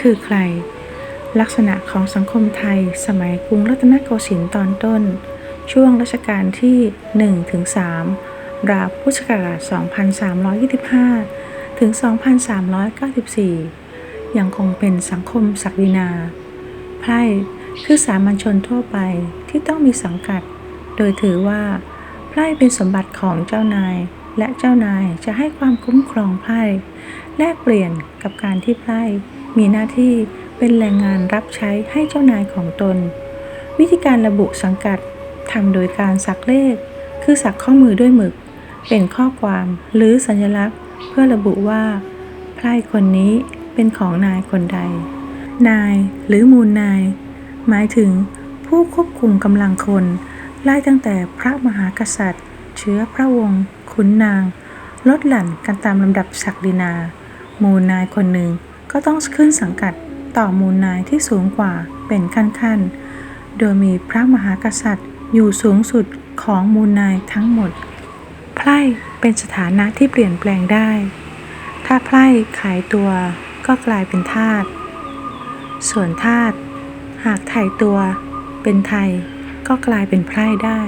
คือใคร ลักษณะของสังคมไทย สมัยกรุงรัตนโกสินทร์ตอนต้น ช่วงรัชกาลที่1-3ราวพุทธศักราช 2325 ถึง 2394 ยังคงเป็นสังคมศักดินา ไพร่คือสามัญชนทั่วไปที่ต้องมีสังกัด โดยถือว่า ไพร่เป็นสมบัติของเจ้านาย และเจ้านายจะให้ความคุ้มครองไพร่แลกเปลี่ยนกับการที่ไพร่ มีหน้าที่เป็นแรงงานรับใช้ให้เจ้านายของตน วิธีการระบุสังกัดทำโดยการสักเลข คือสักข้อมือด้วยหมึก เป็นข้อความหรือสัญลักษณ์ เพื่อระบุว่าไพร่คนนี้เป็นของนายคนใด นายหรือมูลนาย หมายถึงผู้ควบคุมกำลังคน ไล่ตั้งแต่พระมหากษัตริย์ เชื้อพระวงศ์ขุนนาง ลดหลั่นกันตามลำดับศักดินา มูลนายคนหนึ่ง ก็ต้องขึ้นสังกัดต่อมูลนายที่สูงกว่าเป็นขั้นๆ โดยมีพระมหากษัตริย์อยู่สูงสุดของมูลนายทั้งหมด ไพร่เป็นสถานะที่เปลี่ยนแปลงได้ ถ้าไพร่ขายตัวก็กลายเป็นทาส ส่วนทาสหากไถ่ตัวเป็นไทยก็กลายเป็นไพร่ได้